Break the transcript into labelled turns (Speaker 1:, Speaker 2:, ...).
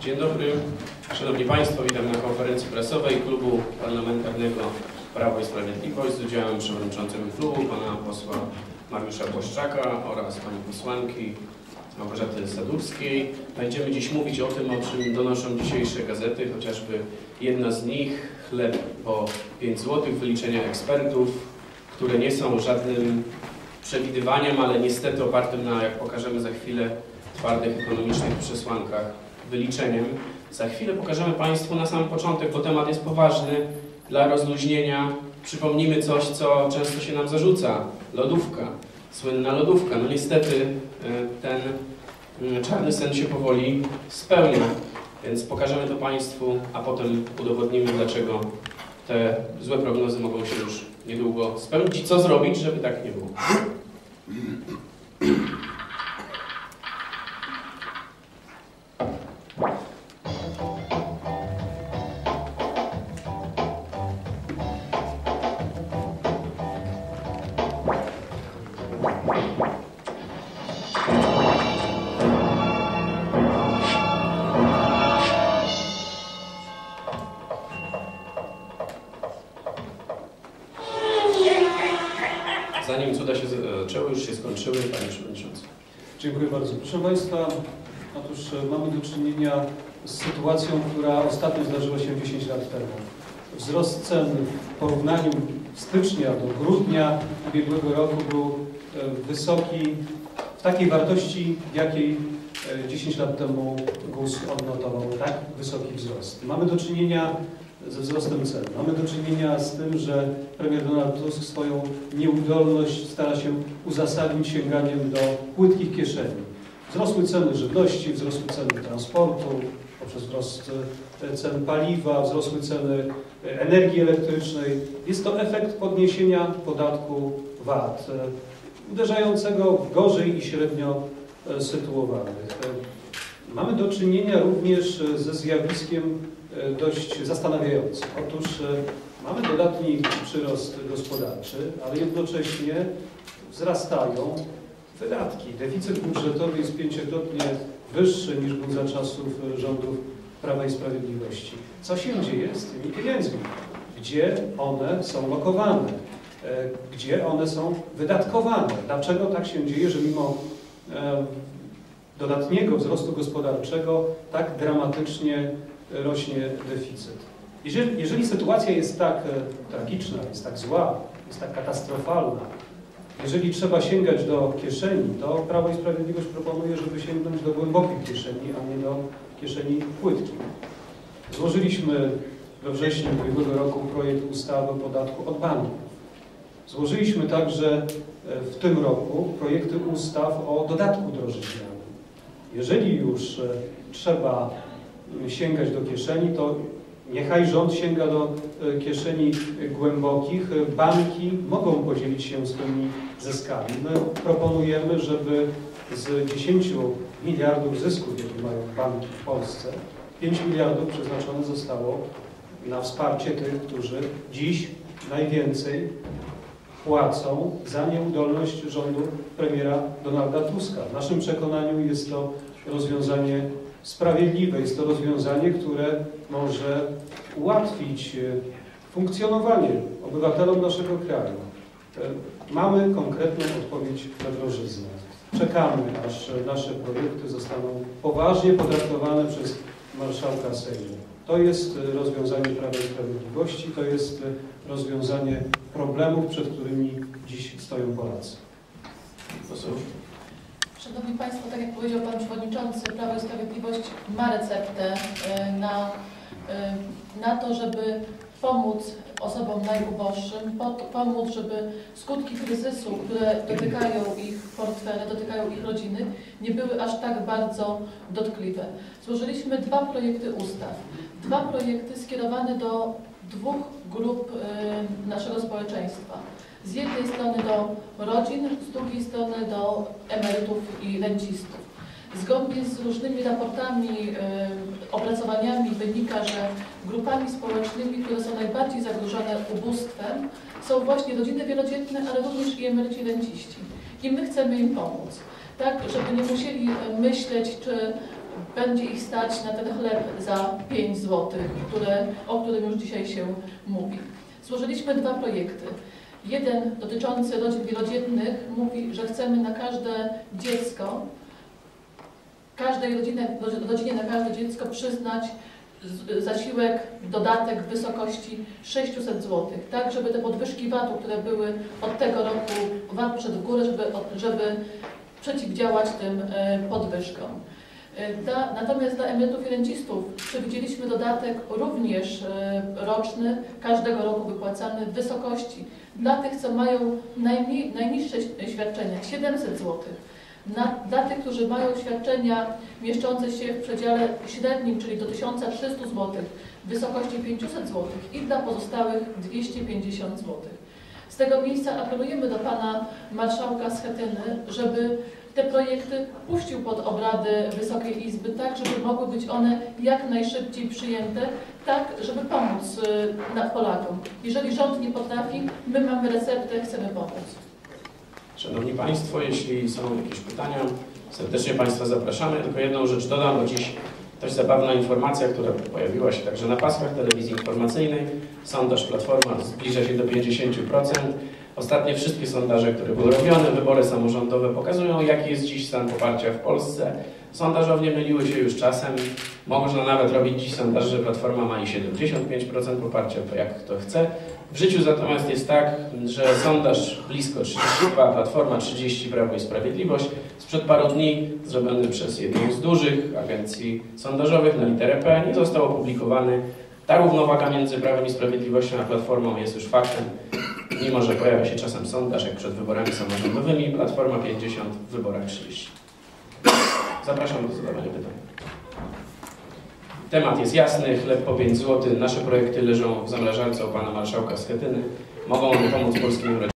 Speaker 1: Dzień dobry. Szanowni Państwo, witam na konferencji prasowej Klubu Parlamentarnego Prawo i Sprawiedliwość z udziałem przewodniczącego klubu, pana posła Mariusza Błaszczaka oraz pani posłanki Małgorzaty Sadurskiej. Będziemy dziś mówić o tym, o czym donoszą dzisiejsze gazety, chociażby jedna z nich, chleb po 5 zł, wyliczenia ekspertów, które nie są żadnym przewidywaniem, ale niestety opartym na, jak pokażemy za chwilę, twardych ekonomicznych przesłankach wyliczeniem. Za chwilę pokażemy Państwu na sam początek, bo temat jest poważny, dla rozluźnienia przypomnimy coś, co często się nam zarzuca. Lodówka, słynna lodówka. No niestety y, ten y, czarny sen się powoli spełnia, więc pokażemy to Państwu, a potem udowodnimy, dlaczego te złe prognozy mogą się już niedługo spełnić i co zrobić, żeby tak nie było. Zanim cuda się zaczęły, już się skończyły, Panie Przewodniczący.
Speaker 2: Dziękuję bardzo. Proszę Państwa, otóż e, mamy do czynienia z sytuacją, która ostatnio zdarzyła się 10 lat temu. Wzrost cen w porównaniu stycznia do grudnia ubiegłego roku był e, wysoki w takiej wartości, w jakiej e, 10 lat temu GUS odnotował tak wysoki wzrost. Mamy do czynienia ze wzrostem cen. Mamy do czynienia z tym, że premier Donald Tusk swoją nieudolność stara się uzasadnić sięganiem do płytkich kieszeni. Wzrosły ceny żywności, wzrosły ceny transportu, poprzez wzrost e, cen paliwa, wzrosły ceny e, energii elektrycznej. Jest to efekt podniesienia podatku VAT, e, uderzającego w gorzej i średnio sytuowanych. Mamy do czynienia również ze zjawiskiem dość zastanawiającym. Otóż e, mamy dodatni przyrost gospodarczy, ale jednocześnie wzrastają wydatki. Deficyt budżetowy jest pięciokrotnie wyższy niż był za czasów e, rządów Prawa i Sprawiedliwości. Co się dzieje z tymi pieniędzmi? Gdzie one są lokowane? E, Gdzie one są wydatkowane? Dlaczego tak się dzieje, że mimo e, dodatniego wzrostu gospodarczego tak dramatycznie rośnie deficyt. Jeżeli, jeżeli sytuacja jest tak e, tragiczna, jest tak zła, jest tak katastrofalna, jeżeli trzeba sięgać do kieszeni, to Prawo i Sprawiedliwość proponuje, żeby sięgnąć do głębokiej kieszeni, a nie do kieszeni płytkiej. Złożyliśmy we wrześniu ubiegłego roku projekt ustawy o podatku od banków. Złożyliśmy także e, w tym roku projekty ustaw o dodatku drożyźnianym. Jeżeli już e, trzeba sięgać do kieszeni, to niechaj rząd sięga do e, kieszeni głębokich. Banki mogą podzielić się swoimi zyskami. My proponujemy, żeby z 10 miliardów zysków, jakie mają banki w Polsce, 5 miliardów przeznaczone zostało na wsparcie tych, którzy dziś najwięcej płacą za nieudolność rządu premiera Donalda Tuska. W naszym przekonaniu jest to rozwiązanie sprawiedliwe, jest to rozwiązanie, które może ułatwić e, funkcjonowanie obywatelom naszego kraju. E, Mamy konkretną odpowiedź na drożyznę. Czekamy, aż nasze projekty zostaną poważnie potraktowane przez marszałka Sejmu. To jest e, rozwiązanie Prawa i Sprawiedliwości, to jest rozwiązanie problemów, przed którymi dziś stoją Polacy.
Speaker 1: Poseł.
Speaker 3: Szanowni Państwo, tak jak powiedział Pan Przewodniczący, Prawo i Sprawiedliwość ma receptę e, na, e, na to, żeby pomóc osobom najuboższym, po- pomóc, żeby skutki kryzysu, które dotykają ich portfele, dotykają ich rodziny, nie były aż tak bardzo dotkliwe. Złożyliśmy dwa projekty ustaw. Dwa projekty skierowane do dwóch grup e, naszego społeczeństwa. Z jednej strony do rodzin, z drugiej strony do emerytów i rencistów. Zgodnie z różnymi raportami, e, opracowaniami wynika, że grupami społecznymi, które są najbardziej zagrożone ubóstwem, są właśnie rodziny wielodzietne, ale również i emeryci renciści. I my chcemy im pomóc. Tak, żeby nie musieli e, myśleć, czy będzie ich stać na ten chleb za 5 zł, które, o którym już dzisiaj się mówi. Złożyliśmy dwa projekty. Jeden dotyczący rodzin wielodzietnych mówi, że chcemy na każde dziecko, każdej rodzinie, rodzinie na każde dziecko przyznać zasiłek, dodatek w wysokości 600 zł, tak żeby te podwyżki VAT-u, które były od tego roku, VAT poszedł w górę, żeby, żeby przeciwdziałać tym e, podwyżkom. Dla, natomiast dla emerytów i rencistów przewidzieliśmy dodatek również e, roczny, każdego roku wypłacany w wysokości dla tych, co mają najmniej, najniższe świadczenia 700 zł. Na, dla tych, którzy mają świadczenia mieszczące się w przedziale średnim, czyli do 1300 zł, w wysokości 500 zł i dla pozostałych 250 zł. Z tego miejsca apelujemy do Pana Marszałka Schetyny, żeby te projekty puścił pod obrady Wysokiej Izby, tak żeby mogły być one jak najszybciej przyjęte, tak żeby pomóc y, Polakom. Jeżeli rząd nie potrafi, my mamy receptę, chcemy pomóc.
Speaker 1: Szanowni Państwo, jeśli są jakieś pytania, serdecznie Państwa zapraszamy. Tylko jedną rzecz dodam, bo dziś dość zabawna informacja, która pojawiła się także na paskach telewizji informacyjnej. Sondaż Platforma zbliża się do 50%. Ostatnie wszystkie sondaże, które były robione, wybory samorządowe pokazują, jaki jest dziś stan poparcia w Polsce. Sondażownie myliły się już czasem. Można nawet robić dziś sondaż, że Platforma ma i 75% poparcia, to jak kto chce. W życiu natomiast jest tak, że sondaż blisko 32, Platforma 30, Prawo i Sprawiedliwość sprzed paru dni zrobiony przez jedną z dużych agencji sondażowych na literę P nie został opublikowany. Ta równowaga między Prawem i Sprawiedliwością a Platformą jest już faktem, mimo że pojawia się czasem sondaż jak przed wyborami samorządowymi, Platforma 50 w wyborach 30. Zapraszam do zadawania pytań. Temat jest jasny, chleb po 5 zł. Nasze projekty leżą w zamrażarce u pana marszałka Schetyny. Mogą one pomóc polskim rodzinom.